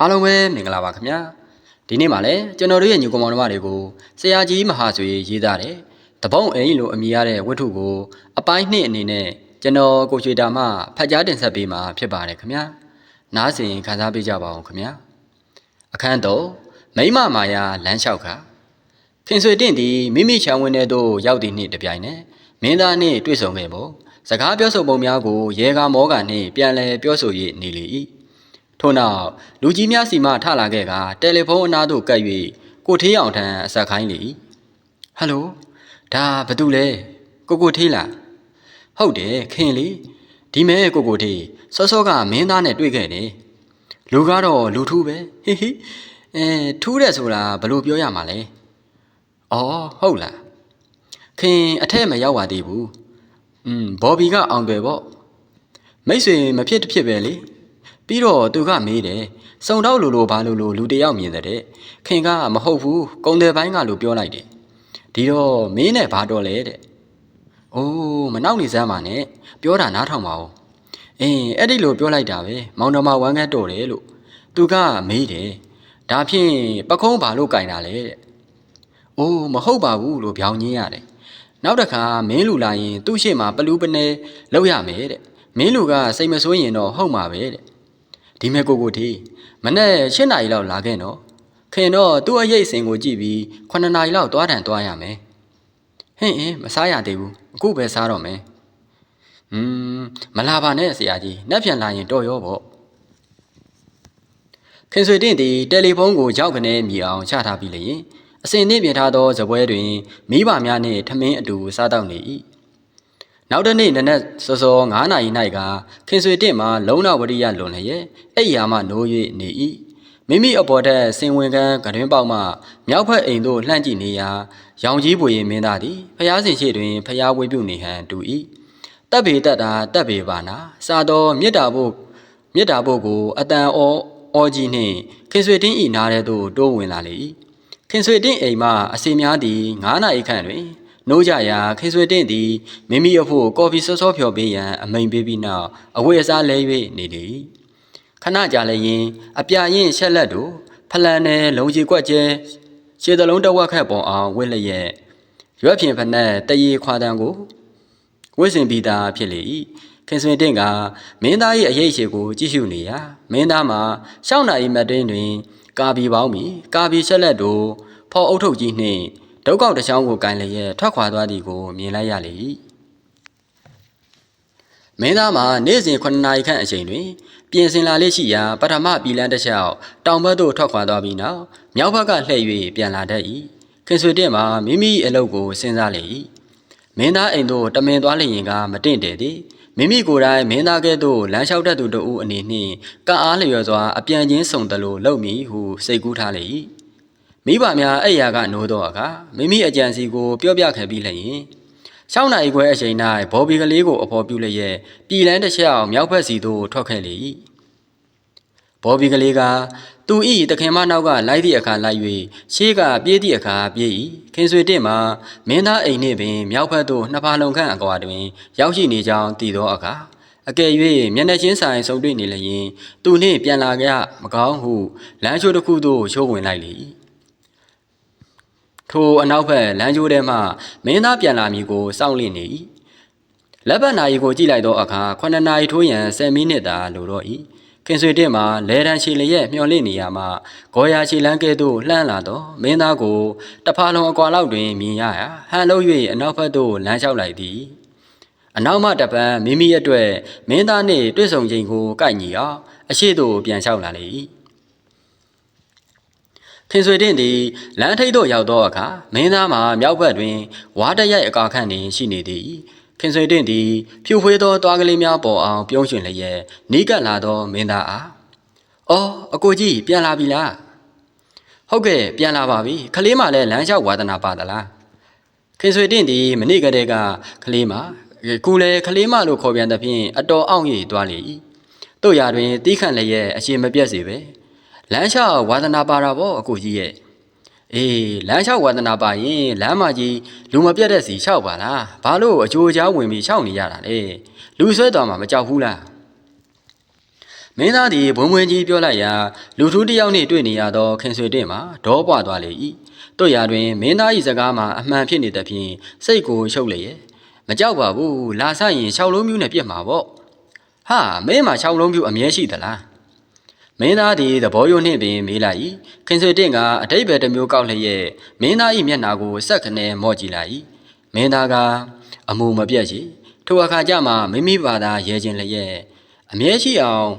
အားလုံးပဲမင်္ဂလာပါခင်ဗျာဒီနေ့မှလည်းကျွန်တော်တို့ရဲ့ညီကောင်မောင်နှမတွေကိုဆရာကြီးမဟာဆွေရေးသားတဲ့တပုံးအိမ်လိုအမည်ရတဲ့ဝတ္ထုကို အပိုင်းနှစ်အနေနဲ့ကျွန်တော်ကိုချွေတာမှဖတ်ကြားတင်ဆက်ပေးမှာဖြစ်ပါတယ်ခင်ဗျာနားဆင်ခံစားပေးကြပါအောင်ခင်ဗျာအခန်းတော့မိမမာယာလမ်းလျှောက်ခါခင်ဆွေတင့်သည်မိမိချံဝင်တဲ့သို့ရောက်သည့်နှစ်တစ်ပြိုင်နက်မင်းသားနှင့်တွေ့ဆုံခဲ့ဖို့စကားပြောဆိုပုံများကိုရေကာမောကာနှင့်ပြန်လည်ပြောဆို၍နေလေ၏ ထို့နောက်လူကြီးများစီမှထလာခဲ့ကတယ်လီဖုန်းအနားသို့ကပ်၍ကိုထေးအောင်ထံအဆက်ခိုင်းလေ၏ဟယ်လိုဒါဘသူလဲကိုကိုထေးလားဟုတ်တယ်ခင်လေဒီမဲကိုကိုထေးစောစောကမင်းသားနဲ့တွေ့ခဲ့တယ်လူကတော့လူထူးပဲဟိဟိအဲထူးတယ်ဆိုတာဘယ်လိုပြောရမှာလဲအော်ဟုတ်လားခင်အထက်မရောက်ပါသေးဘူး။อืมဘော်ဘီကအောင်တယ်ပေါ့။မိတ်ဆွေမဖြစ်တစ်ဖြစ်ပဲလေ။ ပြီးတော့သူကမေးတယ်။စုံတော့လူလိုဘာလို့လို့လူတယောက်မြင်တဲ့။ခင်ကမဟုတ်ဘူး။ကုံတယ်ပိုင်းကလို့ပြောလိုက်တယ်။ဒီတော့မင်းနဲ့ဘာတော်လဲတဲ့။အိုးမနောက်နေစမ်းပါနဲ့။ပြောတာနားထောင်ပါဦး။အင်းအဲ့ဒီလိုပြောလိုက်တာပဲ။မောင်တော်မဝမ်းကတ်တော်တယ်လို့။သူကမေးတယ်။ဒါဖြင့်ပကုံးဘာလို့ကင်တာလဲတဲ့။အိုးမဟုတ်ပါဘူးလို့ပြောင်းညင်းရတယ်။နောက်တစ်ခါမင်းလူလာရင် သူ့ရှေ့မှာပလူးပနေလောက်ရမယ်တဲ့။မင်းလူကစိတ်မဆိုးရင်တော့ဟုတ်မှာပဲတဲ့။ ဒီမဲ့ကိုကိုတီမနေ့၈နာရီလောက်လာခဲ့နော်။ခင်တော့သူ့အရေးစင်ကိုကြည့်ပြီး9နာရီလောက်သွားတန်သွားရမယ်။ဟင်းအင်းမစားရသေးဘူး။အခုပဲစားတော့မယ်။อืมမလာပါနဲ့ဆရာကြီး။နှက်ပြန်လာရင်တော့ရောပေါ့။ခင်ဆွေတင့်သည်တယ်လီဖုန်းကိုရောက်ကနေမြည်အောင်ချထားပြီးလျင်အစဉ်နှင့်ပြင်ထားသောဇပွဲတွင်မိဘများနှင့်ထမင်းအတူစားတောက်နေ၏ နောက်တစ်နေ့နနက်စောစော9နာရီ၌ကခင်ဆွေတင့်မှာလုံနာဝရိယလွန်လျက်အဲ့ရာမှနိုး၍နေ၏မိမိအပေါ်ထက်စင်ဝင်ကန်းကတွင်ပေါက်မှမြောက်ဖက်အိမ်သို့လှမ်းကြည့်နေရာရောင်ကြီးပွေရင်မင်းသားသည်ဖျားစင်ရှိတွင်ဖျားဝေးပြုနေဟန်တူ၏တပ်ပေတက်တာတပ်ပေပါနာစာတော်မြစ်တာဖို့မြစ်တာဖို့ကိုအတန်အောအောကြီးနှင့်ခင်ဆွေတင်းဤနားထဲသို့တိုးဝင်လာလေ၏ခင်ဆွေတင်းအိမ်မှအစီများသည်9နာရီခန့်တွင် နိုးကြရာခင်ဆွေတင်းသည်မိမိအဖို့ကော်ဖီစောစောဖျော်ပေးရန်အမိန်ပေးပြီးနောက်အဝတ်အစားလဲ၍နေလေ၏ခဏကြာလည်းရင်အပြရင်ရှက်လက်တို့ဖလန်နယ်လုံကြီးကွက်ကျဲခြေသလုံးတစ်ဝက်ခန့်ပေါ်အောင်ဝစ်လျက်ရွက်ဖြင်ဖက်နဲ့တရေခွာတန်းကိုဝိစင်ပြီးသားဖြစ်လေ၏ခင်ဆွေတင့်ကမင်းသား၏အရေးအရှိကိုကြည့်ရှုနေရာမင်းသားမှာရှောင်းနာ၏မတ်တွင်တွင် ကာဘီပေါင်းမီကာဘီဆက်လက်တို့ဖော်အုပ်ထုတ်ကြီးနှင့် ဒုက္ခောက်တစ်ချောင်းကိုကင်လျက်ထွက်ခွာသွားသည်ကိုမြင်လိုက်ရလေ၏မင်းသားမှာနေ့စဉ်9နာရီခန့်အချိန်တွင် ပြင်ဆင်လာလေ့ရှိရာပထမပြည်လန်းတစ်လျှောက်တောင်ဘက်သို့ထွက်ခွာသွားပြီးနောက်မြောက်ဘက်ကလှည့်၍ပြန်လာတတ်၏ခင်ဆွေတင့်မှာမိမိအလုပ်ကိုစဉ်းစားလေ၏မင်းသားအိမ်သို့တမင်သွားလျင်ကမတင့်တယ်သည်မိမိကိုယ်တိုင်မင်းသားကဲ့သို့လမ်းလျှောက်တတ်သူတို့ဦးအနေနှင့်ကပ်အားလျော်စွာအပြန်ချင်းစုံတယ်လို့လုပ်မည်ဟုစိတ်ကူးထားလေ၏ မိဘများအဲ့ရာကနိုးတော့အခါမိမိအကြံစီကိုပြောပြခဲ့ပြီးလျင်ရှောင်းနိုင်ခွဲအချိန်၌ဘော်ဘီကလေးကိုအဖော်ပြုလျက်ပြည်လန်းတစ်ချက်အောင်မြောက်ဘက်စီသို့ထွက်ခဲ့လေ၏ဘော်ဘီကလေးကသူဤတခင်မနောက်ကလိုက်သည့်အခါလိုက်၍ရှေးကပြေးသည့်အခါပြေး၏ခင်ဆွေတင့်မှာမင်းသားအိမ်နှင့်ပင်မြောက်ဘက်သို့နှစ်ဖာလုံခန့်အကွာတွင် ရောက်ရှိနေကြောင်းသိသောအခါအကယ်၍မျက်နှာချင်းဆိုင်ဆုံတွေ့နေလျင် သူနှင့်ပြန်လာကြမကောင်းဟုလမ်းချိုးတစ်ခုသို့ချိုးဝင်လိုက်လေ၏ ထိုအနောက်ဘက်လမ်းချိုးထဲမှမင်းသားပြန်လာမည်ကိုစောင့်လင့်နေ၏လက်ပတ်နာရီကိုကြည့်လိုက်သောအခါ9နာရီထိုးရန်10မိနစ်သာလိုတော့၏ခင်ဆွေတက်မှာလဲတန်းချီလျက်မျောလင့်နေရမှဂေါ်ယာချီလန်းကဲ့သို့လှမ်းလာသောမင်းသားကိုတဖာလုံးအကွာလောက်တွင်မြင်ရရာဟန်လုံး၍အနောက်ဘက်သို့လမ်းလျှောက်လိုက်သည်အနောက်မှတပန်းမိမိအတွက်မင်းသားနှင့်တွေ့ဆုံချိန်ကိုကိုက်ညီအောင်အရှိသို့ပြန်လျှောက်လာလေ၏ ခင်ဆွေတင်သည်လမ်းထိပ်သို့ရောက်သောအခါမင်းသားမှာမြောက်ဘက်တွင်ဝါတရိုက်အကာခန့်တွင်ရှိနေသည်ခင်ဆွေတင်သည်ဖြူဖွေးသောတွားကလေးများပေါ်အောင်ပြုံးရွှင်လျက်နီးကပ်လာသောမင်းသားအား။အော်အကိုကြီးပြန်လာပြီလား။ဟုတ်ကဲ့ပြန်လာပါပြီ။ခလေးမလည်းလမ်းလျှောက်ဝါသနာပါသလား။ခင်ဆွေတင်သည်မနေ့ကတည်းကခလေးမကူလည်းခလေးမလို့ခေါ်ပြန်သဖြင့်အတော်အောင်ရည်သွားလေ၏။တို့ရာတွင်တီးခန့်လျက်အရှင်မပြတ်စေပဲ။ လမ်းလျှောက်ဝါသနာပါတာပေါ့အကိုကြီးရဲ့။အေးလမ်းလျှောက်ဝါသနာပါရင်လမ်းမကြီးလူမပြတ်တဲ့စီလျှောက်ပါလား။ဘာလို့အချိုးအချောင်းဝင်ပြီးလျှောက်နေရတာလဲ။လူဆွဲတော်မှာမကြောက်ဘူးလား။မင်းသားသည်ဘုံမွေကြီးပြောလိုက်ရာလူထူးတစ်ယောက်နှင့်တွေ့နေရသောခင်ဆွေတင့်မှာဒေါပွားသွားလေ၏တို့ရာတွင်မင်းသား၏စကားမှာအမှန်ဖြစ်နေသဖြင့်စိတ်ကိုရှုပ်လေရဲ့မကြောက်ပါဘူးလာဆရင်၆လုံးမျိုးနဲ့ပြစ်မှာပေါ့ဟာမင်းမှာ၆လုံးမျိုးအမြဲရှိသလား မင်းသားသည်သဘောယုံနှင့်ပင်မေးလိုက်၏ခင်ဆွေတင့်ကအတိတ်ပဲတစ်မျိုးကောက်လျက်မင်းသား၏မျက်နှာကိုဆက်ခနဲမော့ကြည့်လိုက်၏မင်းသားကအမူမပြတ်ရှိထိုအခါကျမှမိမိဘာသာရဲခြင်းလျက်အမြဲရှိအောင်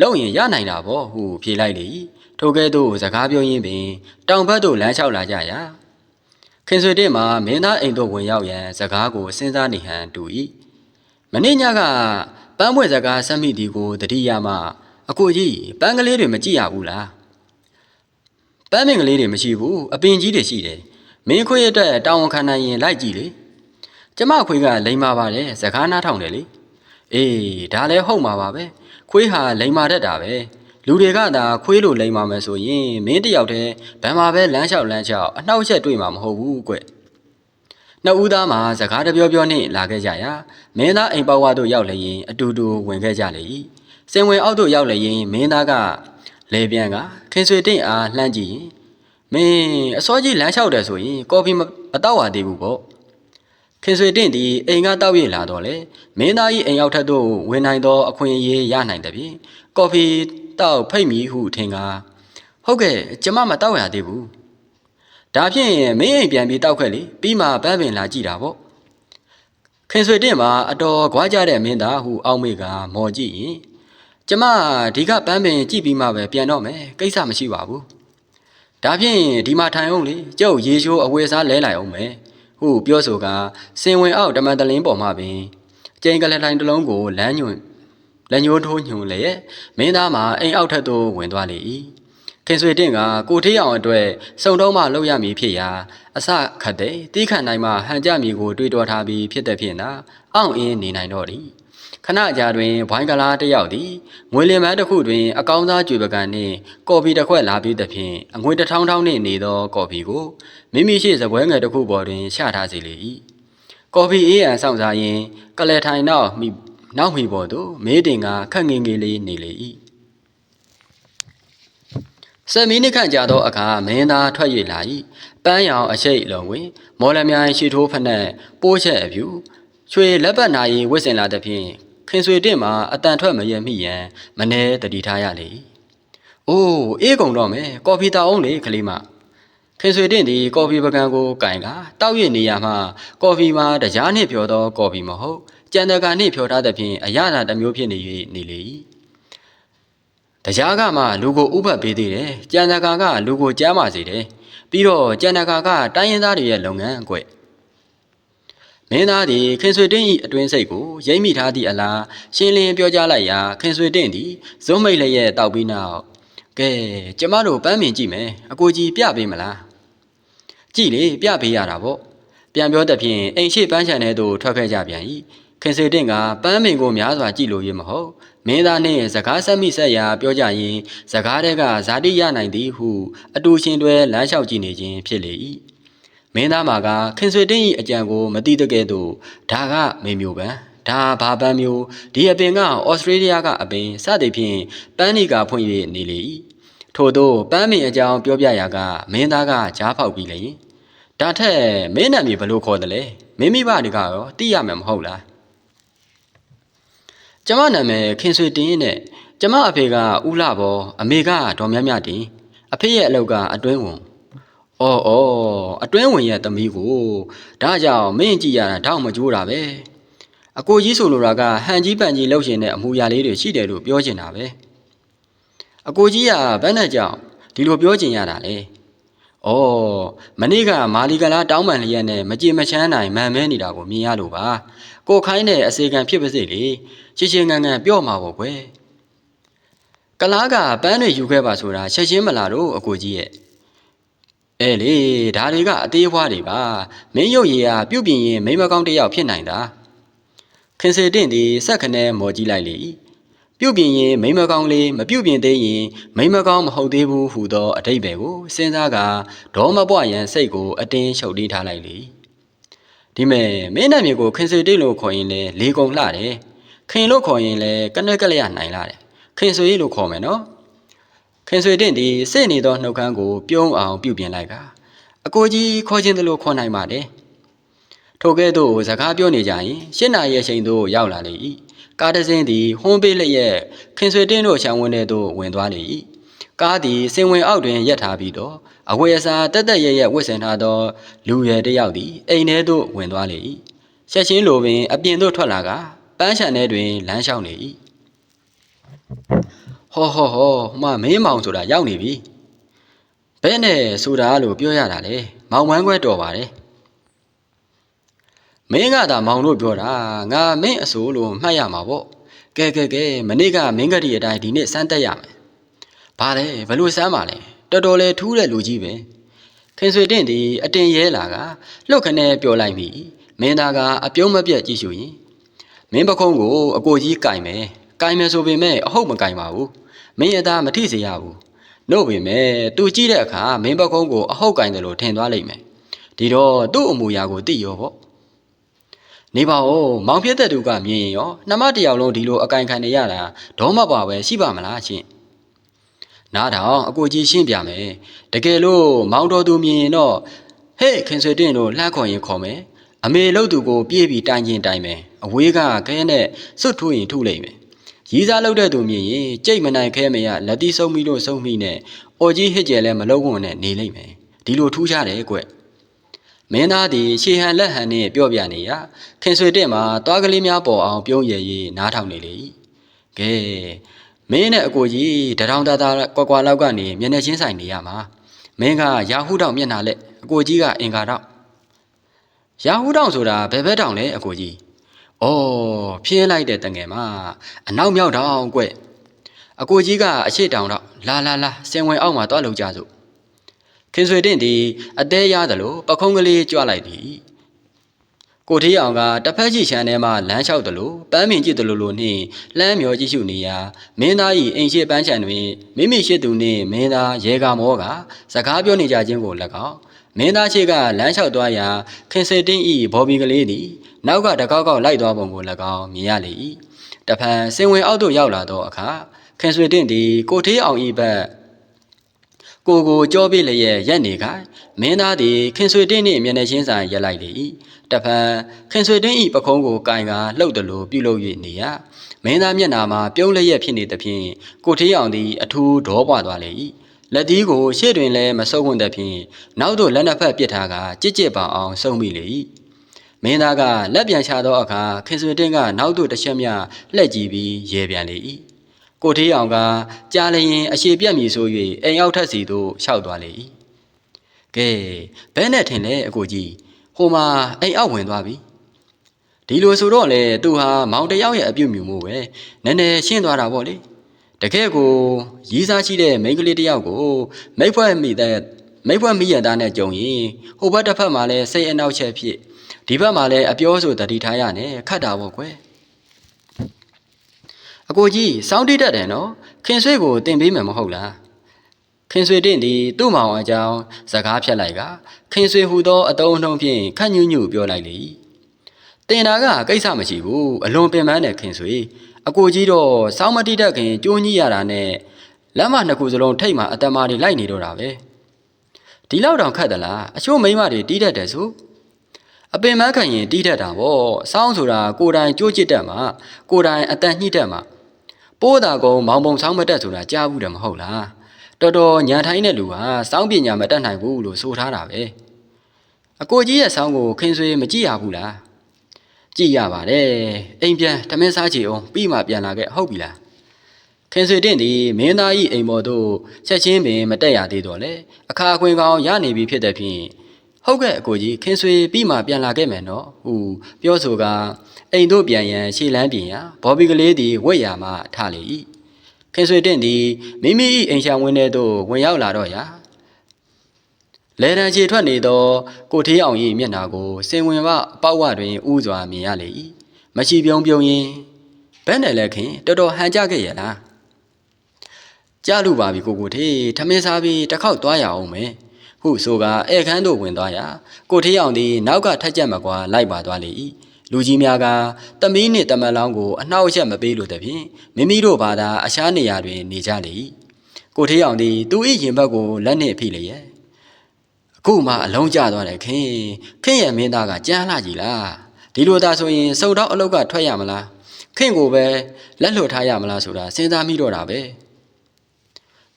လုံရင်ရနိုင်တာပေါ့ဟုဖြေလိုက်လေ၏ထိုကဲ့သို့စကားပြောရင်းပင်တောင်ဘက်သို့လမ်းလျှောက်လာကြရာခင်ဆွေတင့်မှာမင်းသားအိမ်သို့ဝင်ရောက်ရန်စကားကိုစဉ်းစားနေဟန်တူ၏မနေ့ညကပန်းပွဲစကားဆက်မိသည်ကိုတတိယမှ အကိုကြီးပန်းကလေးတွေမကြည့်ရဘူးလားပန်းမင်ကလေးတွေမရှိဘူးအပင်ကြီးတွေရှိတယ်မင်းခွေးအတွက်တောင်းဝန်ခံနိုင်ရင်လိုက်ကြည့်လေကျမခွေးကလိမ္မာပါတယ်စကားနားထောင်တယ်လေအေးဒါလည်းဟုတ်မှာပါပဲခွေးဟာလိမ္မာတတ်တာပဲလူတွေကသာခွေးလိုလိမ္မာမယ်ဆိုရင်မင်းတယောက်တည်းဘယ်မှာပဲလမ်းလျှောက်လမ်းလျှောက်အနှောက်အယှက်တွေ့မှာမဟုတ်ဘူးကွနှစ်ဦးသားမှာစကားတပြောပြောနဲ့လာခဲ့ကြရာမင်းသားအိမ်ပေါဝါတို့ရောက်လျင်အတူတူဝင်ခဲ့ကြလေ၏ စင်ဝင်အောက်သို့ရောက်လျင်မင်းသားကလေပြန်ကခင်ဆွေတင့်အားလှမ်းကြည့်ရင်မင်းအစောကြီးလမ်းလျှောက်တယ်ဆိုရင်ကော်ဖီမတောက်ရသေးဘူးပေါ့ခင်ဆွေတင့်သည်အိမ်ကတောက်ရလာတော့လေမင်းသား၏အိမ်ရောက်ထက်သို့ဝင်နိုင်သောအခွင့်အရေးရနိုင်သည်ဖြင့်ကော်ဖီတောက်ဖိတ်မီဟုထင်ကားဟုတ်ကဲ့ကျမမတောက်ရသေးဘူးဒါဖြင့်မင်းအိမ်ပြန်ပြီးတောက်ခဲ့လေပြီးမှပန်းပင်လာကြည့်တာပေါ့ခင်ဆွေတင့်မှာအတော်ခွာကြတဲ့မင်းသားဟုအောက်မေ့ကမော်ကြည့်ရင် ကျမဒီကပန်းပင်ကြည့်ပြီးမှပဲပြန်တော့မယ်ကိစ္စမရှိပါဘူးဒါဖြင့်ဒီမှာထိုင်အောင်လေကျုပ်ရေချိုးအဝယ်စားလဲလိုက်အောင်မယ်ဟုပြောဆိုကစင်ဝင်အောက်တမန်တလင်းပေါ်မှပင်ကျိန်ကလထိုင်တစ်လုံးကိုလမ်းညွန့်လက်ညှိုးထိုးညွှန်လျက်မင်းသားမှာအိမ်အောက်ထက်သို့ဝင်သွားလေ၏ခင်ဆွေတင့်ကကိုထေးအောင်အတွက်စုံတော့မှလောက်ရမည်ဖြစ်ရာအစခတ်တဲ့တီးခန့်နိုင်မှဟန်ကြမည်ကိုတွေးတောထားပြီးဖြစ်တဲ့ဖြင့်သာအောင့်အင်းနေနိုင်တော့သည် ခဏကြာတွင်ဘွိုင်းကလားတစ်ယောက်သည်ငွေလင်မန်းတစ်ခုတွင် အကောင်းသားကြွေပကံနှင့်ကော်ဖီတစ်ခွက်လာပြီးသဖြင့်အငွေတစ်ထောင်းထောင်းနှင့်နေသောကော်ဖီကိုမိမိရှိစပွဲငယ်တစ်ခုပေါ်တွင်ချထားစေလေ၏ကော်ဖီအေးအန်ဆောင်စားရင်ကလဲထိုင်နောက်မိနောက်မိပေါ်သို့မေးတင်ကခက်ငင်ငယ်လေးနေလေ၏ဆယ်မိနစ်ခန့်ကြာသောအခါမင်းသားထွက်၍လာ၏ပန်းရောင်အရှိတ်လုံးဝင် မော်လမြိုင်ရှိထိုးဖက်နှက်ပိုးချက်အပြူချွေလက်ပတ်နာရီဝစ်စင်လာသဖြင့် ခင်ဆွေတင့်မှာအတန်ထွက်မရမိရန်မနေတတိထားရလေ။အိုးအေးကုန်တော့မယ်ကော်ဖီတောက်အောင်လေခလေးမခင်ဆွေတင့်သည်ကော်ဖီပကံကိုကင်ကတောက်ရနေရမှကော်ဖီမှာတရားနှင့်ဖြော်သောကော်ဖီမဟုတ်ကြံတကာနှင့်ဖြော်ထားသဖြင့်အရသာတစ်မျိုးဖြစ်နေ၍နေလေ၏တရားကမှလူကိုဥပတ်ပေးသေးတယ်ကြံတကာကလူကိုကြားမှစေတယ်ပြီးတော့ကြံတကာကတိုင်းရင်းသားတွေရဲ့လုပ်ငန်းအကွက် မင်းသားသည်ခင်ဆွေတင့်၏အတွင်းစိတ်ကိုရိမ့်မိထားသည့်အလားရှင်းလင်းပြောကြားလိုက်ရာခင်ဆွေတင့်သည်ဇွန်းမိတ်လည်းရဲ့တောက်ပြီးနောက်ကဲကျမတို့ပန်းမြင်ကြည့်မယ်အကိုကြီးပြပေးမလားကြည့်လေပြပေးရတာပေါ့ပြန်ပြောတဲ့ဖြင့်အိမ်ရှိပန်းချန်ထဲသို့ထွက်ခဲ့ကြပြန်၏ခင်စေတင့်ကပန်းမင်ကိုများစွာကြည့်လို့ရမဟုတ်မင်းသားနှင့်စကားဆက်မိဆက်ရာပြောကြရင်စကားတဲ့ကဇာတိရနိုင်သည်ဟုအတူရှင်တွဲလမ်းလျှောက်ကြည့်နေခြင်းဖြစ်လေ၏ မင်းသားမာကခင်ဆွေတင်း၏အကြံကိုမသိတကဲ့သို့ဒါကမေမျိုးပန်းဒါဘာပန်းမျိုးဒီအပင်ကဩစတြေးလျကအပင်စသည်ဖြင့်ပန်းနီကဖွင့်၍နေလေ၏ထို့သောပန်းမင်အကြောင်းပြောပြရာကမင်းသားကကြားဖောက်ပြီးလေဒါထက်မင်းနာမည်ဘလို့ခေါ်တယ်လဲမင်းမိဘတွေကရောသိရမှာမဟုတ်လားကျမနာမည်ခင်ဆွေတင်းနဲ့ကျမအဖေကဦးလာဘောအမေကဒေါ်မြမြတင်အဖေရဲ့အလုပ်ကအတွင်းဝင် အော်အော်အတွင်းဝင်ရဲ့သမီးကိုဒါကြောင့်မင်းကြည့်ရတာတောက်မကြိုးတာပဲအကိုကြီးဆိုလိုတာကဟန်ကြီးပန်ကြီးလှုပ်ရှင်တဲ့အမူအရာလေးတွေရှိတယ်လို့ပြောချင်တာပဲအကိုကြီးကဘယ်နဲ့ကြောင့်ဒီလိုပြောချင်ရတာလဲ။အော်မနေ့ကမာလီကလာတောင်းပန်လျက်နဲ့မကြေမချမ်းနိုင်မှန်မဲနေတာကိုမြင်ရလို့ပါ။ကိုခိုင်းတဲ့အစေခံဖြစ်ပါစေလေ။ချစ်ချင်းငန်းငန်းပြော့မှာပေါ့ကွယ်။ကလားကပန်းတွေယူခဲ့ပါဆိုတာချက်ချင်းမလာတော့အကိုကြီးရဲ့။ အဲလေဒါတွေကအသေးအဖွားတွေပါ။မင်းရုပ်ရည်ကပြုတ်ပြင်းရင်မိမကောင်းတစ်ယောက်ဖြစ်နိုင်တာ။ခင်စေတင့်ဒီစက်ခနဲမော်ကြီးလိုက်လေ။ပြုတ်ပြင်ရင်မိမကောင်းလေးမပြုတ်ပြင်သေးရင်မိမကောင်းမဟုတ်သေးဘူးဟူသောအတိတ်ပဲကိုစဉ်းစားကဒေါမပွားရန်စိတ်ကိုအတင်းရှုပ်တီးထားလိုက်လေဒီမဲ့မင်းနာမည်ကိုခင်စေတိတ်လို့ခေါ်ရင်လေလေကုံလှတယ်ခင်လို့ခေါ်ရင်လေကနက်ကလျနိုင်လာတယ်ခင်ဆွေလို့ခေါ်မယ်နော် ခင်ဆွေတင့်ဒီစိတ်နေသောနှုတ်ခမ်းကို ပြုံးအောင်ပြုပြင်လိုက်ကအကိုကြီးခေါ်ခြင်းသလိုခေါ်နိုင်ပါတယ်ထိုကဲ့သို့စကားပြောနေကြရင်ရှင်းနာရဲ့ချိန်သို့ရောက်လာလေ၏ကားတစ်စင်းသည်ဟွန်းပေးလျက်ခင်ဆွေတင့်တို့ရှောင်းဝင်းထဲသို့ဝင်သွားလေ၏ကားသည်စင်ဝင်အောက်တွင်ရပ်ထားပြီးတော့အဝေအစာတက်တက်ရရဝတ်ဆင်ထားသောလူရွယ်တစ်ယောက်သည်အိမ်ထဲသို့ဝင်သွားလေ၏ဆက်ချင်းလိုပင် အပြင်သို့ထွက်လာကပန်းချန်ထဲတွင်လမ်းလျှောက်နေ၏ ဟောဟောဟောဟိုမမင်းမောင်ဆိုတာရောက်နေပြီဘယ်နဲ့ဆိုတာလို့ပြောရတာလေမောင်မန်းခွဲတော်ပါတယ်မင်းကသာမောင်တို့ပြောတာငါမင်းအဆိုးလို့မှတ်ရမှာပေါ့ကဲကဲကဲမနေ့ကမင်းကတိအတိုင်းဒီနေ့စမ်းတက်ရမယ်ဘာလဲဘယ်လိုစမ်းပါလဲတော်တော်လေးထူးတဲ့လူကြီးပဲခင်ဆွေတင့်ဒီအတင်ရဲလာကလှုပ်ခနဲ့ပြောလိုက်မိမင်းသားကအပြုံးမပြတ်ကြည့်ရှုရင်မင်းပခုံးကိုအကိုကြီးကင်မယ်ကင်မယ်ဆိုပေမဲ့အဟုတ်မကင်ပါဘူး မင်းအသားမထိစေရဘူးနှုတ်ပေမဲ့သူကြည့်တဲ့အခါမင်းပခုံးကိုအဟုတ်ကင်တယ်လို့ထင်သွားလိမ့်မယ်ဒီတော့သူ့အမူအရာကိုသိရောပေါ့နေပါဦးမောင်ပြည့်တဲ့သူကမြင်ရင်ရောနှမတစ်ယောက်လုံးဒီလိုအကင်ခံနေရတာဒေါမပါပဲရှိပါမလားရှင်နားထောင်အကိုကြီးရှင်းပြမယ်တကယ်လို့မောင်တော်သူမြင်ရင်တော့ဟေ့ခင်ဆွေတင်တို့လှမ်းခေါ်ရင်ခေါ်မယ်အမေလှုပ်သူကိုပြေးပြီးတိုင်ရင်တိုင်မယ်အဝေးကခဲနဲ့စွတ်ထိုးရင်ထုလိမ့်မယ် ရီးစားလှုပ်တဲ့သူမြင်ရင်ကြိတ်မနိုင်ခဲမရလက်တီးဆုံးပြီးလို့ဆုံးမိနဲ့အော်ကြီးဟစ်ကျဲလဲမလုံးဝနဲ့နေလိမ့်မယ်ဒီလိုထူးခြားတယ်ကွမင်းသားသည်ရှေဟန်လက်ဟန်နဲ့ပြော့ပြနေရခင်ဆွေတဲ့မှာသွားကလေးများပေါ်အောင်ပြုံးရည်ရည်နားထောင်နေလေကဲမင်းနဲ့အကိုကြီးတရောင်တသားကွာကွာလောက်ကနေမျက်နှာချင်းဆိုင်နေရမှာမင်းကရာဟုတောင်မျက်နှာလက်အကိုကြီးကအင်္ဂါတောင်ရာဟုတောင်ဆိုတာဘယ်ဘက်တောင်လဲအကိုကြီး ဩဖြင်းလိုက်တဲ့တငယ်မအနောက်မြောက်တောင်ကွအကိုကြီးကအရှိတောင်တော့လာလာလာစင်ဝင်အောက်မှာတွားလုံကြစို့ခင်ဆွေတင့်ဒီအသေးရသလိုပခုံးကလေးကြွလိုက်သည်ကိုထေးအောင်ကတစ်ဖက်ရှိချမ်းထဲမှာလမ်းလျှောက်သလိုပန်းပင်ကြည့်သလိုလိုနှင့်လမ်းမျောကြည့်ရှုနေရာမင်းသား၏အိမ်ရှိပန်းချံတွင်မိမိရှိသူနှင့်မင်းသားရဲကာမောကစကားပြောနေကြခြင်းကို၎င်းမင်းသားရှိကလမ်းလျှောက်သွားရာခင်စေတင်း၏ဘော်ဘီကလေးသည် နောက်ကတကောက်ကောက်လိုက်သွားပုံကို၎င်းမြင်ရလေ၏တဖန်စင်ဝင်အောက်သို့ရောက်လာသောအခါခင်ဆွေတင့်သည်ကိုထေးအောင်၏ဘက်ကိုကိုကြောပြလျက်ရက်နေကမင်းသားသည်ခင်ဆွေတင်းနှင့်မျက်နှာချင်းဆိုင်ရက်လိုက်လေ၏တဖန်ခင်ဆွေတင်း၏ပခုံးကိုကင်ကာလှုပ်သလိုပြုလုပ်၍နေရမင်းသားမျက်နာမှာပြုံးလျက်ဖြစ်နေသဖြင့်ကိုထေးအောင်သည်အထူးဒေါပွားသွားလေ၏လက်သီးကိုရှေ့တွင်လည်းမဆုပ်ဝင်သဖြင့်နောက်သို့လက်နှစ်ဖက်ပစ်ထားကကြစ်ကြစ်ပအောင်ဆုံမိလေ၏ မင်းသားကလက်ပြန်ချသောအခါခင်ဆွေတင်းကနောက်သို့တစ်ချက်မျှလှည့်ကြည့်ပြီးရေပြန်လေ၏ကိုထေးအောင်ကကြားလျင်အရှိပြက်မြည်ဆို၍အိမ်ရောက်ထက်စီသို့လျှောက်သွားလေ၏ကဲဘဲနဲ့ထင်လဲအကိုကြီးဟိုမှာအိမ်အောက်ဝင်သွားပြီဒီလိုဆိုတော့လေသူဟာမောင်တယောက်ရဲ့အပြုတ်မြူမှုပဲနည်းနည်းရှင်းသွားတာပေါ့လေတကယ်ကိုရီးစားရှိတဲ့မိန်းကလေးတယောက်ကိုမိတ်ဖွဲ့မိတဲ့မိတ်ဖွဲ့မိရသားနဲ့ကြုံရင်ဟိုဘက်တစ်ဖက်မှာလဲစိတ်အနောက်ချက်ဖြစ် ဒီဘက်မှာလဲအပြောဆိုတတိထားရနဲ့ခတ်တာပေါ့ကွယ်အကိုကြီးစောင်းတိတတ်တယ်နော်ခင်ဆွေကိုတင်ပေးမယ်မဟုတ်လားခင်ဆွေတင့်ဒီသူ့မောင်အကြောင်းစကားဖြတ်လိုက်ကခင်ဆွေဟူသောအတုံးနှုံးဖြင့်ခန့်ညွညွပြောလိုက်လေတင်တာကကိစ္စမရှိဘူးအလွန်ပင်ပန်းတဲ့ခင်ဆွေအကိုကြီးတော့စောင်းမတိတတ်ခင်ကြိုးကြီးရတာနဲ့လက်မနှစ်ခုစလုံးထိတ်မှအတမာတွေလိုက်နေတော့တာပဲဒီလောက်တောင်ခတ်သလားအချို့မိန်းမတွေတီးတတ်တယ်ဆို အပင်မခံရင်တီးတတ်တာဗောစောင်းဆိုတာကိုယ်တိုင်ကြိုးကျစ်တတ်မှကိုယ်တိုင်အတန်ညှိတတ်မှပိုးတာကုံမောင်ပုံဆောင်းမတက်ဆိုတာကြားဘူးတယ်မဟုတ်လားတော်တော်ညာထိုင်းတဲ့လူဟာစောင်းပညာမတတ်နိုင်ဘူးလို့ဆိုထားတာပဲအကိုကြီးရဲ့ဆောင်းကိုခင်ဆွေမကြည့်ရဘူးလားကြည့်ရပါတယ်အိမ်ပြန်တမင်းစားချီအောင်ပြီးမှပြန်လာခဲ့ဟုတ်ပြီလားခင်ဆွေတင့်ဒီမင်းသားကြီးအိမ်ပေါ်သို့ချက်ချင်းပင်မတက်ရသေးတော့လေအခါအခွင့်ကောင်းရနေပြီဖြစ်တဲ့ဖြင့် ဟုတ်ကဲ့အကိုကြီးခင်ဆွေပြီးမှပြန်လာခဲ့မယ်နော်ဟူပြောဆိုကအိမ်တို့ပြန်ရန်ရှေ့လန်းပြင်ရာဘော်ဘီကလေးသည်ဝက်ရမှထလေ၏ခင်ဆွေတင့်သည်မိမိ၏အိမ်ရှာဝင်းထဲသို့ဝင်ရောက်လာတော့ရာလဲတံချေထွက်နေသောကိုထေးအောင်၏မျက်နှာကိုစင်ဝင်ပပေါက်ဝတွင်ဥစွာမြင်ရလေ၏မရှိပြုံးပြုံးရင်ဘယ်နဲ့လဲခင်တော်တော်ဟန်ကြခဲ့ရလားကြားလူပါပြီကိုကိုထေးထမင်းစားပြီးတစ်ခေါက်သွားရအောင်မယ် ဟုဆိုကဧခန်းသို့ဝင်သွားရာကိုထေးအောင်သည်နောက်ကထက်ကြက်မကွာလိုက်ပါသွားလေ၏လူကြီးများကတမီးနှင့်တမန်လောင်းကိုအနှောက်အယှက်မပေးလို့တဖြင့်မိမိတို့ဘာသာအရှားနေရာတွင်နေကြလေ၏ကိုထေးအောင်သည်သူ၏ရင်ဘတ်ကိုလက်နှင့်ဖိလျက်အခုမှအလုံးကျသွားတယ်ခင်ခင်ရဲ့မင်းသားကကြမ်းလှကြီးလားဒီလိုသာဆိုရင်စုံတော့အလုတ်ကထွက်ရမလားခင်ကိုပဲလက်လွတ်ထားရမလားဆိုတာစဉ်းစားမိတော့တာပဲ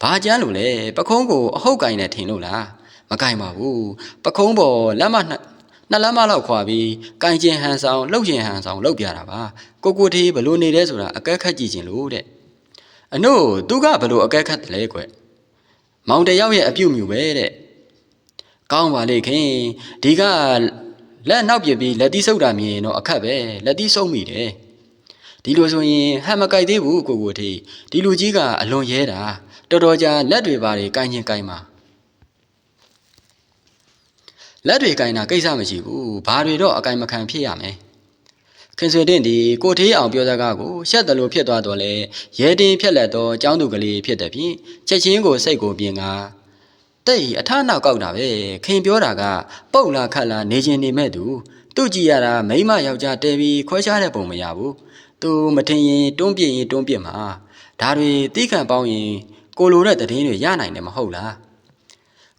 ဘာကြမ်းလို့လဲပခုံးကိုအဟုတ်ကင်နဲ့ထင်လို့လား မကင်ပါဘူးပခုံးပေါ်လက်မနှစ်နှစ်လက်မလောက်ခွာပြီးကင်ကျင်ဟန်ဆောင်လှုပ်ရင်ဟန်ဆောင်လှုပ်ပြတာပါကိုကိုသေးဘလို့နေလဲဆိုတာအကက်ခတ်ကြည့်ခြင်းလို့တဲ့အနို့သူကဘလို့အကက်ခတ်တယ်လဲကွမောင်တယောက်ရဲ့အပြုတ်မြူပဲတဲ့ကောင်းပါလေခင်ဒီကလက်နောက်ပြပြီးလက်သီးဆုပ်တာမြင်ရင်တော့အခက်ပဲလက်သီးဆုပ်မိတယ်ဒီလိုဆိုရင်ဟန်မကြိုက်သေးဘူးကိုကိုသေးဒီလူကြီးကအလွန်ရဲတာတော်တော်ကြာလက်တွေပါတွေကင်ချင်းကင်ပါ လက်တွေကင်တာကိစ္စမရှိဘူးဘာတွေတော့အကင်မခံဖြစ်ရမယ်ခင်ဆွေတင်ဒီကိုထေးအောင်ပြောစကားကိုရှက်တယ်လို့ဖြစ်သွားတော့လေရဲတင်ဖြက်လက်တော့ចောင်းသူကလေးဖြစ်တဲ့ဖြင့်ချက်ချင်းကိုစိတ်ကိုပြင်ကတဲ့အထနောက်ကောက်တာပဲခင်ပြောတာကပုတ်လာခတ်လာနေချင်းနေမဲ့သူသူ့ကြည့်ရတာမိမယောက်ျားတဲပြီးခွဲခြားတဲ့ပုံမရဘူးသူမထင်ရင်တွန်းပြစ်ရင်တွန်းပြစ်မှာဒါတွေတီးခံပေါင်းရင်ကိုလိုတဲ့တည်င်းတွေရနိုင်တယ်မဟုတ်လား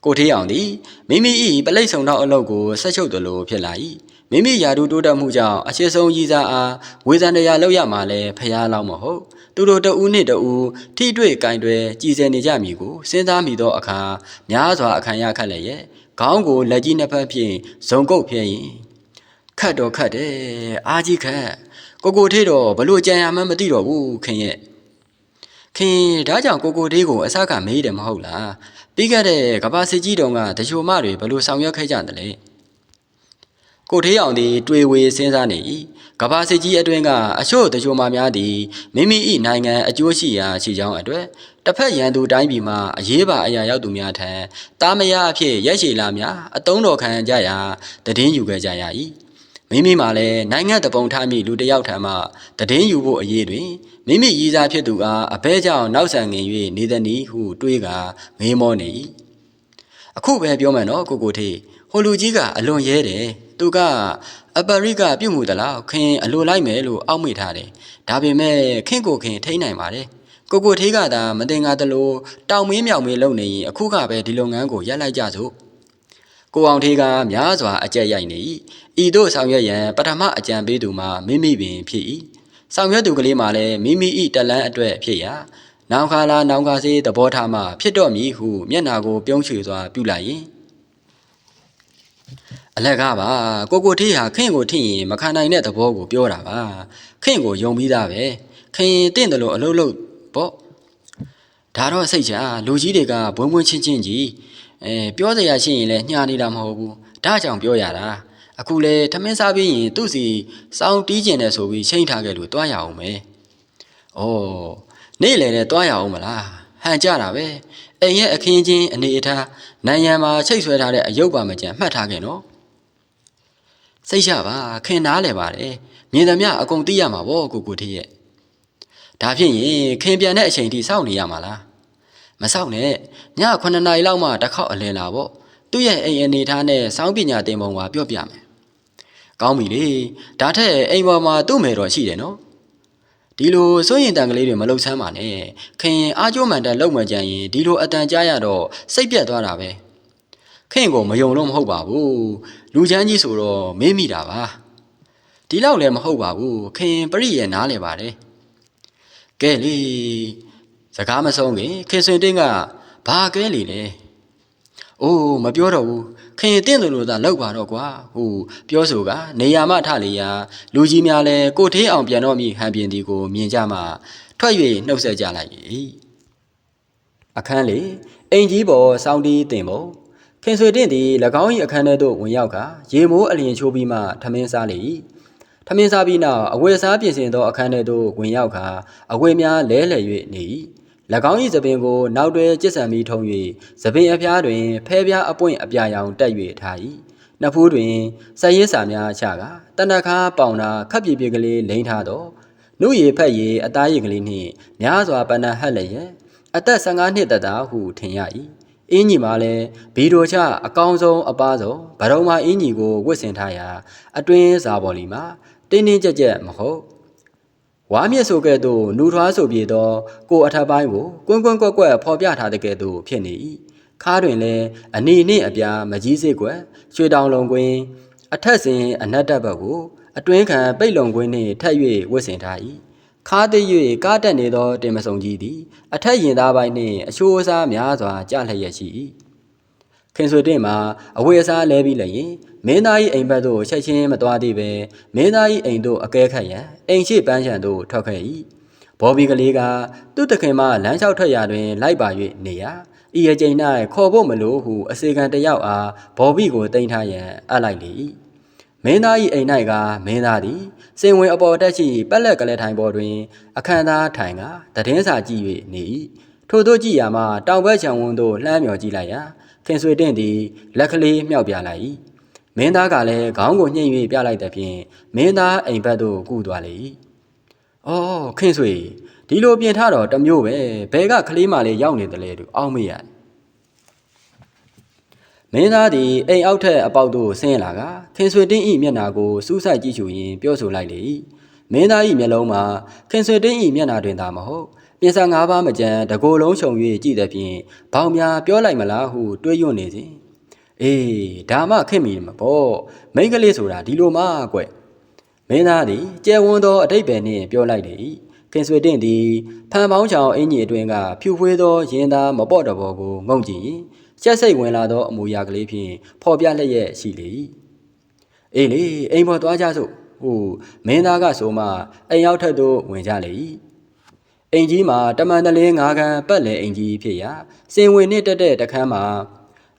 ကိုထေးအောင်သည်မိမိ၏ပလိတ်ဆောင်တော့အလုပ်ကိုဆက်ချုပ်တယ်လို့ဖြစ်လာ၏မိမိယာတုတိုးတက်မှုကြောင့်အရှိဆုံးကြီးစားအားဝေဇန်တရားလောက်ရမှာလဲဖျားလောက်မဟုတ်သူတို့တဦးနှင့်တဦးထိတွေ့ကင်တွယ်ကြည်စဲနေကြမည်ကိုစဉ်းစားမိသောအခါများစွာအခမ်းရခတ်လည်းရဲ့ခေါင်းကိုလက်ကြီးနှစ်ဖက်ဖြင့်ဇုံကုတ်ဖျက်ရင်ခတ်တော့ခတ်တယ်အားကြီးခတ်ကိုကိုထေးတော့ဘလို့ကြံရမှန်းမသိတော့ဘူးခင်ရဲ့ခင်ဒါကြောင့်ကိုကိုသေးကိုအစကမေးတယ်မဟုတ်လား ပြီးခဲ့တဲ့ကဘာစစ်ကြီးတုံးကတချို့မတွေဘလို့ဆောင်ရွက်ခဲ့ကြတယ်လဲကိုထေးအောင်သည်တွေ့ဝေစဉ်းစားနေ၏ကဘာစစ်ကြီးအတွင်းကအချို့တချို့မများသည်မိမိ၏နိုင်ငံအကျိုးရှိရာရှိကြောင်းအတွက်တစ်ဖက်ရန်သူတိုင်းပြည်မှာအရေးပါအရာရောက်သူများထံတာမယာအဖြစ်ရက်ရှည်လာများအတုံးတော်ခံကြရာတည်င်းယူခဲ့ကြရ၏ မိမိမှာလည်းနိုင်ငံတပုံထားမိလူတစ်ယောက်ထံမှတည်င်းယူဖို့အရေးတွင်မိမိရည်စားဖြစ်သူအားအဘဲကြောင့်နောက်ဆန်ငင်၍နေသည်နီဟုတွေးကမေးမောနေ၏အခုပဲပြောမယ်နော်ကိုကိုထေးဟိုလူကြီးကအလွန်ရဲတယ်သူကအပရိကပြုတ်မှုသလားခင်အလိုလိုက်မယ်လို့အောက်မေ့ထားတယ်ဒါပေမဲ့ခင်ကိုခင်ထိနိုင်ပါတယ်ကိုကိုထေးကသာမတင်ကားသလိုတောင်မင်းမြောင်မင်းလုံနေရင်အခုကပဲဒီလုပ်ငန်းကိုရပ်လိုက်ကြစို့ ကိုအောင်ထေးကများစွာအကြက်ရိုက်နေ၏ဤသို့ဆောင်ရွက်ရန်ပထမအကြံပေးသူမှာမိမိပင်ဖြစ်၏ဆောင်ရွက်သူကလေးမှလည်းမိမိ၏တလန်းအတွက်ဖြစ်ရာနောင်ခါလာနောင်ခါစေးသဘောထားမှဖြစ်တော့မည်ဟုမျက်နာကို ပြုံးချွေစွာပြုလိုက်ရင်အလက်ကပါကိုကိုထေးဟာခင့်ကိုထိရင်မခံနိုင်တဲ့သဘောကိုပြောတာပါခင့်ကိုယုံပြီးသားပဲခင်တင့်တယ်လို့အလုပ်လုပ်ပေါ့ဒါတော့စိတ်ချလူကြီးတွေကဘွန်းဘွန်းချင်းချင်းကြီး အဲပြောစရာရှိရင်လည်းညှာနေတာမဟုတ်ဘူးဒါကြောင့်ပြောရတာအခုလေထမင်းစားပြီးရင်သူ့စီစောင်းတီးကျင်တယ်ဆိုပြီးချိန်ထားခဲ့လို့တွားရအောင်မယ်။အော်နေ့လေနဲ့တွားရအောင်မလား။ဟန်ကြတာပဲ။အိမ်ရဲ့အခင်းချင်းအနေအထားနိုင်ရန်မှာချိတ်ဆွဲထားတဲ့အယုတ်ပါမကြံမှတ်ထားခဲ့နော်။စိတ်ချပါခင်နားလဲပါတယ်။မြင်သမျှအကုန်သိရမှာပေါ့ကိုကိုထေးရဲ့။ဒါဖြစ်ရင်ခင်ပြန်တဲ့အချိန်ထိစောင့်နေရမှာလား။ မစောင့်နဲ့ည9နာရီလောက်မှတစ်ခေါက်အလင်းလာပေါ့။သူ့ရဲ့အိမ်အနေထားနဲ့စောင်းပညာတင်ပုံကပြောပြမယ်ကောင်းပြီလေဒါထက်အိမ်ပေါ်မှာသူ့မယ်တော်ရှိတယ်နော်ဒီလိုစိုးရင်တန်ကလေးတွေမလှုပ်ဆမ်းပါနဲ့ခင်အားကျိုးမှန်တဲ့လောက်မှကြံရင်ဒီလိုအတန်ကြားရတော့စိတ်ပြတ်သွားတာပဲခင်ကိုမယုံလို့မဟုတ်ပါဘူးလူချမ်းကြီးဆိုတော့မေးမိတာပါဒီလောက်လည်းမဟုတ်ပါဘူးခင်ပရိရဲ့နားလဲပါတယ်ကဲလေ စကားမဆုံးခင်ခင်ဆွေတင်းကဘာကဲလေလဲအိုးမပြောတော့ဘူးခင်တင့်တယ်လို့သာလောက်ပါတော့ကွာဟူပြောဆိုကနေရာမထလေရာလူကြီးများလဲကိုထေးအောင်ပြန်တော့မိဟန်ပြင်းဒီကိုမြင်ကြမှထွက်၍နှုတ်ဆက်ကြလိုက်၏အခန်းလေအိမ်ကြီးပေါ်စောင်းတီးတင်ပုံခင်ဆွေတင့်သည်၎င်း၏အခန်းထဲသို့ဝင်ရောက်ကရေမိုးအလျင်ချိုးပြီးမှထမင်းစားလေ၏ထမင်းစားပြီးနောက်အဝယ်စားပြင်ဆင်သောအခန်းထဲသို့ဝင်ရောက်ကာအဝယ်များလဲလှယ်၍နေ၏၎ င်း၏သပင်ကိုနောက်တွဲကျစ်ဆံပြီးထုံ၍သပင်အဖျားတွင်ဖဲပြားအပွင့်အပြာရောင်တက်၍ထား၏နှစ်ဖူးတွင်ဆက်ရည်စာများချကတနခါပေါင်နာခပ်ပြပြကလေးလိမ့်ထားသောနှုတ်ရည်ဖက်ရည်အသားရည်ကလေးနှင့်များစွာပန်းနာဟက်လျက်အသက်15နှစ်သက်သာဟုထင်ရ၏အင်းကြီးမှလည်းဘီဒိုချအကောင်းဆုံးအပားဆုံးဗရုံမာအင်းကြီးကိုဝတ်ဆင်ထားရာအတွင်းစာပေါ်လီမှာတင်းတင်းကြပ်ကြပ်မဟုတ် ဝါမြစ်ဆိုကဲ့သို့နူထွားဆိုပြေသောကိုအထက်ပိုင်းကိုကွန်းကွန်းကွက်ကွက်ဖော်ပြထားတဲ့ကဲ့သို့ဖြစ်နေ၏ခါတွင်လည်းအနီနှင့်အပြားမကြီးစစ်ကွယ်ရွှေတောင်လုံးကွင်းအထက်စဉ်အနက်တက်ဘက်ကိုအတွင်းခံပိတ်လုံကွင်းနှင့်ထက်၍ဝတ်ဆင်ထား၏ခါသိ၍ကားတက်နေသောတင်မစုံကြီးသည်အထက်ရင်သားပိုင်းနှင့်အချိုးအစားများစွာကြလျက်ရှိ၏ ခင်ဆွေတင်မှာအဝေအစားလဲပြီးလည်းရင်မင်းသား၏အိမ်ဘက်သို့ချက်ချင်းမသွားသေးပဲမင်းသား၏အိမ်သို့အကဲခတ်ရန်အိမ်ရှိပန်းချံသို့ထွက်ခဲ့၏ဘော်ဘီကလေးကသူ့တခင်မလမ်းလျှောက်ထွက်ရာတွင်လိုက်ပါ၍နေရာဤအကျိန်၌ခေါ်ဖို့မလိုဟုအစေခံတယောက်အားဘော်ဘီကိုတင်ထားရန်အပ်လိုက်လေ၏မင်းသား၏အိမ်၌ကမင်းသားသည်စင်ဝင်အပေါ်တက်ရှိပက်လက်ကလေးထိုင်ပေါ်တွင် အခမ်းသားထိုင်ကတည်င်းစာကြည့်၍နေ၏ထို့သောကြည့်ရာမှတောင်ဘက်ခြံဝန်းသို့လှမ်းမြော်ကြည့်လိုက်ရာ ခင်ဆွေတင့်သည်လက်ကလေးမြောက်ပြလိုက်၏မင်းသားကလည်းခေါင်းကိုညှိ၍ပြလိုက်တဲ့ဖြင့်မင်းသားအိမ်ဘက်သို့ကူးသွားလေ၏။အော်ခင်ဆွေဒီလိုပြင်ထားတော့တမျိုးပဲဘဲကကလေးမလေးရောက်နေတယ်လေသူအောက်မေ့ရတယ်။မင်းသားသည်အိမ်အောက်ထက်အပေါက်သို့ဆင်းလာကခင်ဆွေတင်းဤမျက်နာကိုစူးစိုက်ကြည့်ရှုရင်းပြောဆိုလိုက်လေ၏။မင်းသားဤမျက်လုံးမှာခင်ဆွေတင်းဤမျက်နာတွင်သာမဟုတ် ပြင်စာ၅ပါးမကြမ်းတကိုယ်လုံးခြုံ၍ကြည့်တဲ့ဖြင့်ဘောင်များပြောလိုက်မလားဟုတွေးယွနေစဉ်အေးဒါမှခင်မိမှာပေါ့မိန်းကလေးဆိုတာဒီလိုမှကွမင်းသားသည်ကျဲဝန်းသောအတိတ်ပဲနှင့်ပြောလိုက်လေ၏ခင်ဆွေတင့်သည်ဖန်ပေါင်းချောင်အင်ကြီးအတွင်းကဖြူဖွေးသောရင်သားမပေါ့တဘောကိုငုံကြည့်ရင်ချက်စိတ်ဝင်လာသောအမူအရာကလေးဖြင့်ဖော်ပြလျက်ရှိလေ၏အေးလေအိမ်ပေါ်သွားကြစို့ဟိုမင်းသားကဆိုမှအိမ်ရောက်ထက်သို့ဝင်ကြလေ၏ အိမ်ကြီးမှာတမန်တလင်းငါးခန်းပတ်လည်အိမ်ကြီးဖြစ်ရာစင်ဝင်နှင့်တက်တဲ့တခန်းမှာ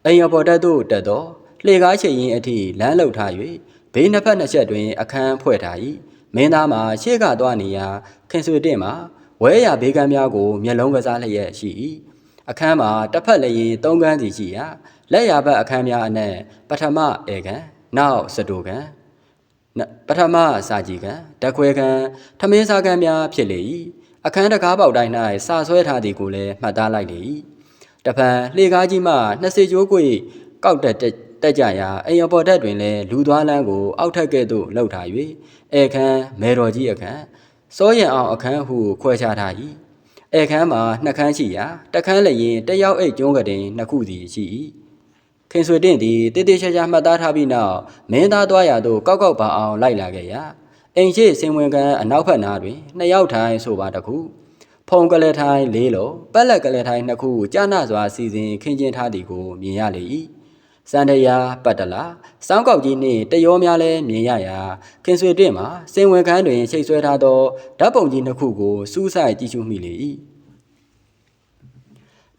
အိမ်အပေါ်တက်သို့တက်သောလှေကားချိန်ရင်အထိလမ်းလောက်ထား၍ဘေးနှစ်ဖက်နှစ်ချက်တွင် အခန်းဖွဲ့ထား၏မင်းသားမှာရှေ့ကသွားနေရာခင်ဆွေတင့်မှာဝဲရဘေးကမ်းများကိုမျက်လုံးကစားလျက်ရှိ၏အခန်းမှာတစ်ဖက်လည်းရင်သုံးကန်းစီရှိရာလက်ရဘက်အခန်းများအနက်ပထမဧကန်နောက်စတိုကန်ပထမစာကြည်ကန်တခွဲကန်ထမင်းစားကန်များဖြစ်လေ၏ အခန်းတကားပေါက်တိုင်း၌စာဆွဲထားသည်ကိုလည်းမှတ်သားလိုက်လေ၏တဖန်လှေကားကြီးမှနှစ်စေကျိုးကွေကောက်တက်တက်ကြရာအိမ်အပေါ်တက်တွင်လည်းလူသွားလန်းကိုအောက်ထက်ကဲ့သို့လှုပ်ထား၍ဧခန်းမဲတော်ကြီးအခန်းစောရင်အောင်အခန်းဟုခွဲခြားထား၏ဧခန်းမှာနှစ်ခန်းရှိရာတစ်ခန်းလည်းရင်တယောက်အိတ်ကျုံးကတင်နှစ်ခုစီရှိ၏ခင်ဆွေတင့်သည်တေးသေးချာချာမှတ်သားထားပြီးနောက်မင်းသားသွားရာသို့ကောက်ကောက်ပါအောင်လိုက်လာခဲ့ရာ အိမ်ရှိစင်ဝင်ကန်အနောက်ဘက်နားတွင်နှစ်ယောက်ထိုင်ဆိုပါတခုဖုံကလေးထိုင်လေးလုံးပက်လက်ကလေးထိုင်နှစ်ခုကြာနာစွာစီစဉ်ခင်းကျင်းထားသည်ကိုမြင်ရလေ၏စန္ဒယာပတ်တလာစောင်းကောက်ကြီးနှင့်တရောများလဲမြင်ရရာခင်ဆွေတင့်မှာစင်ဝင်ခန်းတွင်ချိတ်ဆွဲထားသောဓာတ်ပုံကြီးနှစ်ခုကိုစူးစိုက်ကြည့်ရှုမိလေ၏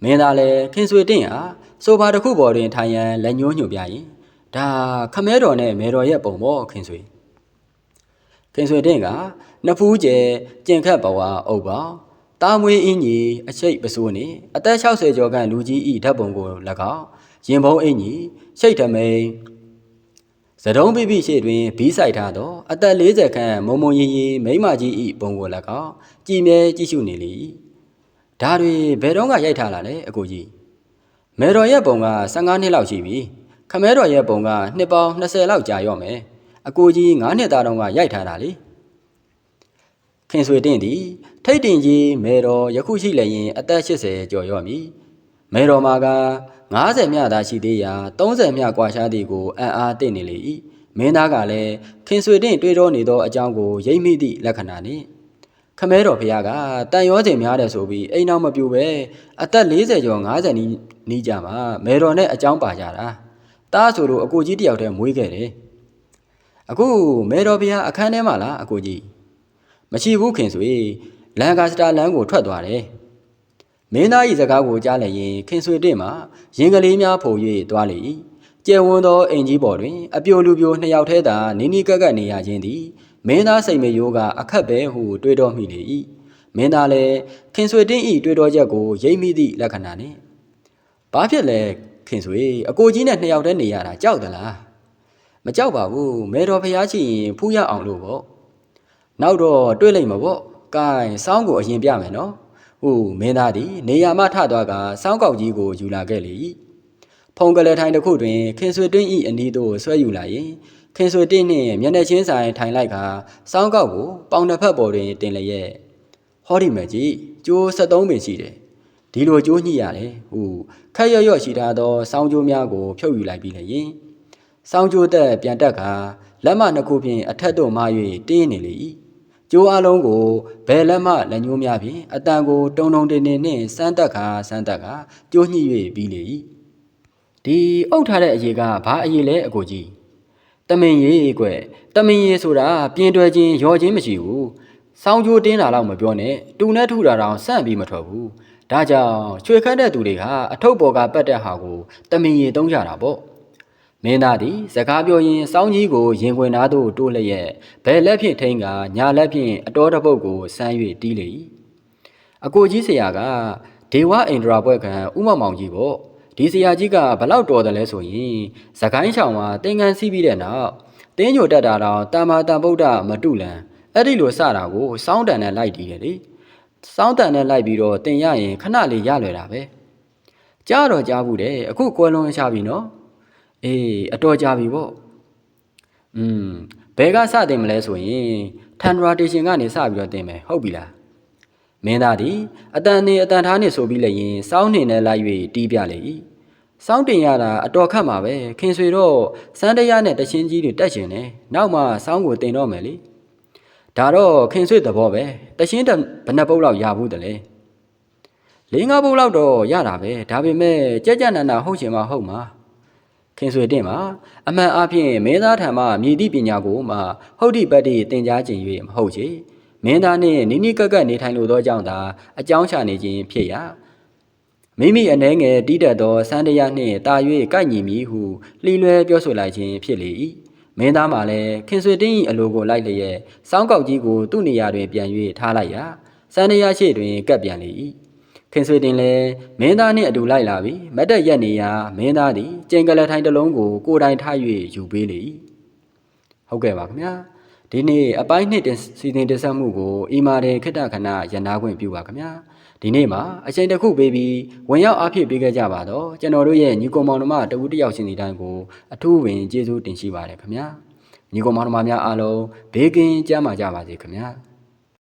မင်းသားလည်းခင်ဆွေတင့်ဟာဆိုဖာတစ်ခုပေါ်တွင်ထိုင်ရန်လက်ညှိုးညွှန်ပြရင်ဒါခမဲတော်နဲ့မဲတော်ရဲ့ပုံပေါ့ခင်ဆွေ ခင်ဆွေတင့်ကနဖူးကျဲကျင်ခတ်ဘဝအုပ်ပါတာမွေးအင်းကြီးအချိတ်ပစိုးနေအသက်60ကျော်ခန့်လူကြီးဤဓာတ်ပုံကို၎င်းရင်ဘုံအင်းကြီးရှိတ်ထမိန်ဇဒုံးပိပိရှေ့တွင်ဘီးဆိုင်ထားသောအသက်40ခန့်မုံမုံရီရီမိမကြီးဤပုံကို၎င်းကြည်မြဲကြည့်ရှုနေလေဒါတွေဘယ်တော့ကရိုက်ထားလာလဲအကိုကြီးမေတော်ရဲ့ပုံက15နှစ်လောက်ရှိပြီခမဲတော်ရဲ့ပုံကနှစ်ပေါင်း20လောက်ကြာရော့မယ် အကိုကြီး9နှစ်သားတုန်းကရိုက်ထားတာလေခင်ဆွေတင့်သည်ထိတ်တင်ကြီးမေတော်ယခုရှိလည်းရင်အသက်80ကျော်ရော့မည်မေတော်မှာက90မြသာရှိသေးရာ30မြကွာရှားသည်ကိုအံ့အားတင့်နေလေ၏မင်းသားကလည်းခင်ဆွေတင့်တွေးတော်နေသောအကြောင်းကိုရိပ်မိသည့်လက္ခဏာနှင့်ခမဲတော်ဖရာကတန်ရောချိန်များတယ်ဆိုပြီးအိမ်နောက်မပြူပဲအသက်40ကျော်50နီးနီးကြမှာမဲတော်နဲ့အကြောင်းပါကြတာတားဆိုလို့အကိုကြီးတယောက်တည်းမွေးခဲ့တယ် အခုမဲတော်ဖရာအခန်းထဲမှာလားအကိုကြီးမရှိဘူးခင်ဆွေလန်ကာစတာလန်ကိုထွက်သွားတယ်မင်းသား၏စကားကိုကြားလိုက်ရင်ခင်ဆွေတင့်မှာရင်ကလေးများဖုံ၍သွားလေ၏ကျယ်ဝန်းသောအိမ်ကြီးပေါ်တွင်အပြိုလူပြိုနှစ်ယောက်ထဲသာနီးနီးကပ်ကပ်နေရခြင်းသည်မင်းသားစိတ်မရိုးကအခက်ပဲဟုတွေးတော်မိလေ၏မင်းသားလည်းခင်ဆွေတင့်၏တွေးတော်ချက်ကိုရိပ်မိသည့်လက္ခဏာနှင့်ဘာဖြစ်လဲခင်ဆွေအကိုကြီးနဲ့နှစ်ယောက်တည်းနေရတာကြောက်သလား မကြောက်ပါဘူးမဲတော်ဖျားချီရင်ဖူးရအောင်လို့ပေါ့နောက်တော့တွေးလိုက်မှာပေါ့ကဲစောင်းကိုအရင်ပြမယ်နော်။ဟိုမင်းသားသည်နေရာမှထသွားကစောင်းကောက်ကြီးကိုယူလာခဲ့လေဖုံကလေးထိုင်တစ်ခုတွင်ခင်ဆွေတင်းဤအနီးသို့ဆွဲယူလာရင်ခင်ဆွေတင်းနှင့်မျက်နှာချင်းဆိုင်ထိုင်လိုက်ကစောင်းကောက်ကိုပေါင်တစ်ဖက်ပေါ်တွင်တင်လျက်ဟောဒီမကြီးကျိုး73ပင်ရှိတယ်ဒီလိုကျိုးညှိရတယ်ဟုခက်ရော့ရော့ရှိထားသောစောင်းကျိုးများကိုဖြုတ်ယူလိုက်ပြီးလျင် စောင်းကျိုးသက်ပြန်တက်ကလက်မနှစ်ခုဖြင့်အထက်သို့မှ၍တင်းနေလေ၏ကျိုးအလုံးကိုဘယ်လက်မလက်ညှိုးများဖြင့်အတန်ကိုတုံတုံတင်တင်နှင့်စမ်းတက်ခါစမ်းတက်ကကျိုးညှိ၍ပြီးလေ၏ဒီအုပ်ထားတဲ့အရေးကဘာအရေးလဲအကိုကြီးတမင်ရေးကွတမင်ရေးဆိုတာပြင်းတွဲခြင်းရောခြင်းမရှိဘူးစောင်းကြိုးတင်းတာတော့မပြောနဲ့တူနဲ့ထုတာတော့စန့်ပြီးမထွက်ဘူးဒါကြောင့်ချွေခတ်တဲ့သူတွေကအထုပ်ပေါ်ကပတ်တဲ့ဟာကိုတမင်ရေးသုံးကြတာပေါ့ မင်းသားသည်စကားပြောရင်စောင်းကြီးကိုရင်ခွင်သားသို့တိုးလျက်ဘယ်လက်ဖြင့်ထိန်ကညာလက်ဖြင့်အတော်တစ်ပုတ်ကိုဆမ်း၍တီးလေ၏အကိုကြီးဆရာကဒေဝအိန္ဒြာဘွဲ့ခံဥမမောင်ကြီးပေါ့ဒီဆရာကြီးကဘလောက်တော်တယ်လဲဆိုရင်သခိုင်းချောင်မှာတင်ကန်စီးပြီးတဲ့နောက်တင်းညိုတက်တာတော့တာမာတန်ဗုဒ္ဓမတုလန်အဲ့ဒီလိုစတာကိုစောင်းတန်နဲ့လိုက်တီးတယ်လေစောင်းတန်နဲ့လိုက်ပြီးတော့တင်ရရင်ခဏလေးရလွယ်တာပဲကြားတော့ကြားဘူးတဲ့အခုကွယ်လွန်ချပြီနော် အေးအတော်ကြာပြီပေါ့อืมဘယ်ကစတင်မလဲဆိုရင်ထန်ဒရာတေရှင်ကနေစပြီးတော့တင်မယ်ဟုတ်ပြီလားမင်းသားသည်အတန်နေအတန်ထားနေဆိုပြီးလည်းရင်စောင်းနေနဲ့လိုက်၍တီးပြလေ၏စောင်းတင်ရတာအတော်ခတ်မှာပဲခင်ဆွေတော့စန်းတရားနဲ့တချင်းကြီးတွေတက်ရှင်နေနောက်မှစောင်းကိုတင်တော့မယ်လေဒါတော့ခင်ဆွေသဘောပဲတချင်းတဘယ်နှပုတ်လောက်ရဘူးတလဲလေးငါးပုတ်လောက်တော့ရတာပဲဒါပေမဲ့ကြက်ကြက်နန္နာဟုတ်ချင်မှဟုတ်မှာ ခင်ဆွေတင်မှာအမှန်အဖြစ်မင်းသားထံမှမြည်သည့်ပညာကိုမှဟုတ်တိပတ်တိသင်ကြားခြင်း၍မဟုတ်ချေမင်းသားနှင့်နိနိကက်ကက်နေထိုင်လိုသောကြောင့်သာအကြောင်းချနေခြင်းဖြစ်ရာမိမိအနှဲငယ်တီးတက်သောစန္ဒရနှင့်တာ၍ကိုက်ညီမည်ဟုလှီလွဲပြောဆိုလိုက်ခြင်းဖြစ်လေ၏မင်းသားမှလည်းခင်ဆွေတင်း၏အလိုကိုလိုက်လျက်စောင်းကောက်ကြီးကိုသူ့နေရာတွင်ပြန်၍ထားလိုက်ရာစန္ဒရရှိတွင်ကပ်ပြန်လေ၏ ခင်ဆွေတင်လည်းမင်းသားနှင့်အတူလိုက်လာပြီးမတ်တက်ရက်နေရာမင်းသားသည်ကျင်ကလထိုင်တစ်လုံးကိုကိုယ်တိုင်ထား၍ယူပေးလေ၏ဟုတ်ကဲ့ပါခင်ဗျာဒီနေ့အပိုင်းနှစ်တင်စီစဉ်တင်ဆက်မှုကိုအီမာတဲ့ခိတ္တခဏရန်နာခွင့်ပြုပါခင်ဗျာဒီနေ့မှာအချိန်တစ်ခုပေးပြီးဝင်ရောက်အားဖြည့်ပေးခဲ့ကြပါတော့ကျွန်တော်တို့ရဲ့ညီကောင်မောင်နှမတဝူတယောက်ချင်းစီတိုင်းကိုအထူးဝင်ကျေးဇူးတင်ရှိပါတယ်ခင်ဗျာညီကောင်မောင်နှမများအားလုံးဘေးကင်းကြမှာကြပါစေခင်ဗျာ